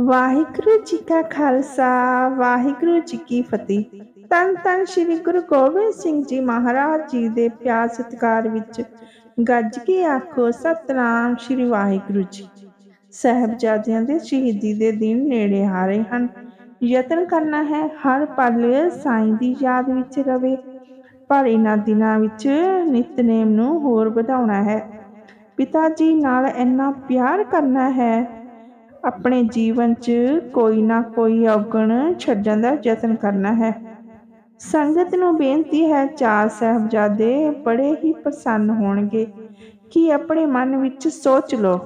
ਵਾਹਿਗੁਰੂ ਜੀ ਕਾ ਖਾਲਸਾ, ਵਾਹਿਗੁਰੂ ਜੀ ਕੀ ਫਤਿਹ। ਤਨ ਤਨ ਸ੍ਰੀ ਗੁਰੂ ਗੋਬਿੰਦ ਸਿੰਘ ਜੀ ਮਹਾਰਾਜ ਜੀ ਦੇ ਪਿਆਰ ਸਤਿਕਾਰ ਵਿੱਚ ਗੱਜ ਕੇ ਆਖੋ, ਸਤਨਾਮ ਸ੍ਰੀ ਵਾਹਿਗੁਰੂ ਜੀ। ਸਾਹਿਬਜ਼ਾਦਿਆਂ ਦੇ ਸ਼ਹੀਦੀ ਦੇ ਦਿਨ ਨੇੜੇ ਆ ਰਹੇ ਹਨ। ਯਤਨ ਕਰਨਾ ਹੈ, ਹਰ ਪਲ ਸਾਈਂ ਦੀ ਯਾਦ ਵਿੱਚ ਰਵੇ। ਪਰ ਇਹਨਾਂ ਦਿਨਾਂ ਵਿੱਚ ਨਿਤਨੇਮ ਨੂੰ ਹੋਰ ਵਧਾਉਣਾ ਹੈ। ਪਿਤਾ ਜੀ ਨਾਲ ਇੰਨਾ ਪਿਆਰ ਕਰਨਾ ਹੈ ਆਪਣੇ ਜੀਵਨ 'ਚ ਕੋਈ ਨਾ ਕੋਈ ਔਗਣ ਛੱਡਣ ਦਾ ਯਤਨ ਕਰਨਾ ਹੈ। ਸੰਗਤ ਨੂੰ ਬੇਨਤੀ ਹੈ, ਚਾਰ ਸਾਹਿਬਜ਼ਾਦੇ ਬੜੇ ਹੀ ਪ੍ਰਸੰਨ ਹੋਣਗੇ ਕਿ ਆਪਣੇ ਮਨ ਵਿੱਚ ਸੋਚ ਲਓ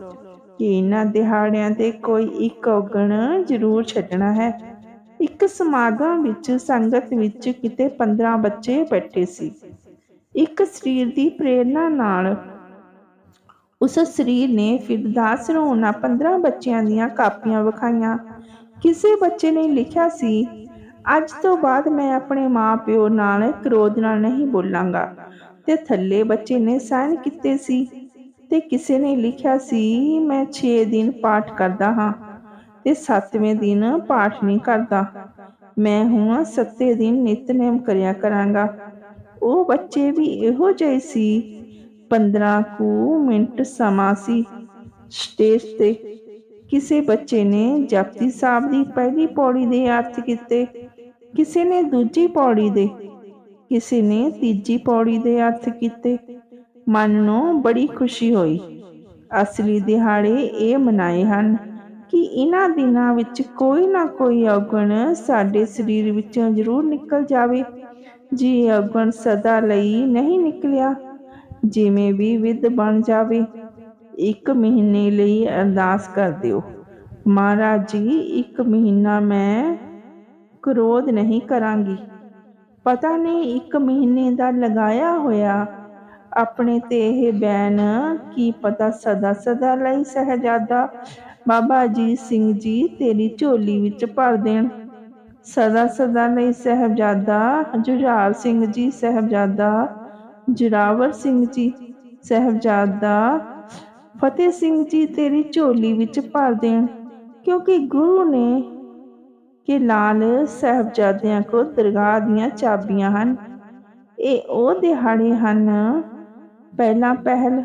ਕਿ ਇਹਨਾਂ ਦਿਹਾੜਿਆਂ ਤੇ ਕੋਈ ਇੱਕ ਔਗਣ ਜ਼ਰੂਰ ਛੱਡਣਾ ਹੈ। ਇੱਕ ਸਮਾਗਮ ਵਿੱਚ ਸੰਗਤ ਵਿੱਚ ਕਿਤੇ 15 ਬੱਚੇ ਬੈਠੇ ਸੀ। ਇੱਕ ਸਰੀਰ ਦੀ ਪ੍ਰੇਰਣਾ ਨਾਲ ਉਸ ਸਰੀਰ ਨੇ ਫਿਰਦਾਸ ਨੂੰ ਉਹਨਾਂ 15 ਬੱਚਿਆਂ ਦੀਆਂ ਕਾਪੀਆਂ ਵਿਖਾਈਆਂ। ਕਿਸੇ ਬੱਚੇ ਨੇ ਲਿਖਿਆ ਸੀ, ਅੱਜ ਤੋਂ ਬਾਅਦ ਮੈਂ ਆਪਣੇ ਮਾਪਿਓ ਨਾਲ ਕ੍ਰੋਧ ਨਾਲ ਨਹੀਂ ਬੋਲਾਂਗਾ। ਤੇ ਥੱਲੇ ਬੱਚੇ ਨੇ ਸਾਈਨ ਕੀਤੇ ਸੀ ਤੇ ਕਿਸੇ ਨੇ ਲਿਖਿਆ ਸੀ, ਮੈਂ 6 ਦਿਨ ਪਾਠ ਕਰਦਾ ਹਾਂ ਤੇ 7ਵੇਂ ਦਿਨ ਪਾਠ ਨਹੀਂ ਕਰਦਾ। ਮੈਂ ਹੁਣ 7 ਦਿਨ ਨਿਤਨੇਮ ਕਰਿਆ ਕਰਾਂਗਾ। ਉਹ ਬੱਚੇ ਵੀ ਇਹੋ ਜਿਹੇ ਸੀ 15 ਕੁ ਮਿੰਟ ਸਮਾਂ ਸੀ। ਸਟੇਜ ਤੇ ਕਿਸੇ ਬੱਚੇ ਨੇ ਜਪਜੀ ਸਾਹਿਬ ਦੀ ਪਹਿਲੀ ਪੌੜੀ ਦੇ ਅਰਥ ਕੀਤੇ। ਕਿਸੇ ਨੇ ਦੂਜੀ ਪੌੜੀ ਦੇ, ਕਿਸੇ ਨੇ ਤੀਜੀ ਪੌੜੀ ਦੇ ਅਰਥ ਕੀਤੇ। ਮਨ ਨੂੰ ਬੜੀ ਖੁਸ਼ੀ ਹੋਈ। ਅਸਲੀ ਦਿਹਾੜੇ ਇਹ ਮਨਾਏ ਹਨ ਕਿ ਇਹਨਾਂ ਦਿਨਾਂ ਵਿੱਚ ਕੋਈ ਨਾ ਕੋਈ ਔਗਣ ਸਾਡੇ ਸਰੀਰ ਵਿੱਚੋਂ ਜ਼ਰੂਰ ਨਿਕਲ ਜਾਵੇ। ਜੀ ਔਗਣ ਸਦਾ ਲਈ ਨਹੀਂ ਨਿਕਲਿਆ ਜਿਵੇਂ ਵੀ ਵਿਦ ਬਣ ਜਾਵੇ, ਇੱਕ ਮਹੀਨੇ ਲਈ ਅਰਦਾਸ ਕਰ ਦਿਓ। ਮਹਾਰਾਜ ਜੀ, ਇੱਕ ਮਹੀਨਾ ਮੈਂ ਕ੍ਰੋਧ ਨਹੀਂ ਕਰਾਂਗੀ। ਪਤਾ ਨਹੀਂ ਇੱਕ ਮਹੀਨੇ ਦਾ ਲਗਾਇਆ ਹੋਇਆ ਆਪਣੇ ਤੇ ਇਹ ਬੈਨ ਕੀ ਪਤਾ ਸਦਾ ਸਦਾ ਲਈ ਸਹਜਾਦਾ। ਬਾਬਾ ਜੀ ਸਿੰਘ ਜੀ, ਤੇਰੀ ਝੋਲੀ ਵਿੱਚ ਭਰ ਦੇਣ। ਸਦਾ ਸਦਾ ਲਈ ਸਹਿਬਜ਼ਾਦਾ, ਜੁਝਾਰ ਸਿੰਘ ਜੀ, ਸਹਿਬਜ਼ਾਦਾ ਜੁਰਾਵਰ ਸਿੰਘ ਜੀ, ਸਹਿਬਜ਼ਾਦਾ ਫਤਿਹ ਸਿੰਘ ਜੀ, ਤੇਰੀ ਝੋਲੀ ਵਿੱਚ ਭਰ ਦੇਣ। ਕਿਉਂਕਿ ਗੁਰੂ ਨੇ ਕਿ ਲਾਲ ਸਹਿਬਜ਼ਾਦਿਆਂ ਕੋ ਦਰਗਾਹ ਦੀਆਂ ਚਾਬੀਆਂ ਹਨ। ਇਹ ਉਹ ਦਿਹਾੜੇ ਹਨ, ਪਹਿਲਾਂ ਪਹਿਲ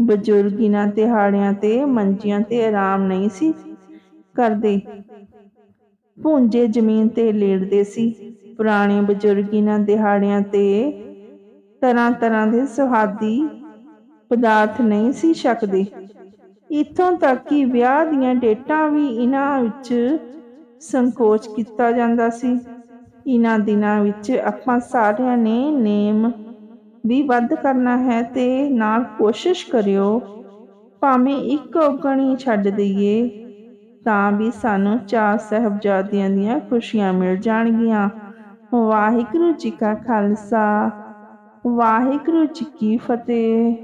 ਬਜ਼ੁਰਗੀਆਂ ਦਿਹਾੜਿਆਂ ਤੇ ਮੰਜੀਆਂ ਤੇ ਆਰਾਮ ਨਹੀਂ ਸੀ ਕਰਦੇ। ਭੁੰਜੇ ਜ਼ਮੀਨ ਤੇ ਲੇਟਦੇ ਸੀ। ਪੁਰਾਣੇ ਬਜ਼ੁਰਗ ਇਹਨਾਂ ਦਿਹਾੜਿਆਂ ਤੇ ਤਰ੍ਹਾਂ ਤਰ੍ਹਾਂ ਦੇ ਸੁਹਾਦੀ ਪਦਾਰਥ ਨਹੀਂ ਸੀ ਛਕਦੇ। ਇਥੋਂ ਤੱਕ ਕਿ ਵਿਆਹ ਦੀਆਂ ਡੇਟਾਂ ਵੀ ਇਹਨਾਂ ਵਿੱਚ ਸੰਕੋਚ ਕੀਤਾ ਜਾਂਦਾ ਸੀ। ਇਹਨਾਂ ਦਿਨਾਂ ਵਿੱਚ ਆਪਾਂ ਸਾਰਿਆਂ ਨੇ ਨੇਮ ਵੀ ਵੱਧ ਕਰਨਾ ਹੈ ਤੇ ਨਾਲ ਕੋਸ਼ਿਸ਼ ਕਰਿਓ, ਭਾਵੇਂ ਇੱਕ ਔਗਣੀ ਛੱਡ ਦਈਏ, ਤਾਂ ਵੀ ਸਾਨੂੰ ਚਾਰ ਸਹਿਬਜ਼ਾਦਿਆਂ ਦੀਆਂ ਖੁਸ਼ੀਆਂ ਮਿਲ ਜਾਣਗੀਆਂ। ਵਾਹਿਗੁਰੂ ਜੀ ਕਾ ਖਾਲਸਾ ਵਾਹਿਗੁਰੂ ਜੀ ਕੀ ਫਤਿਹ।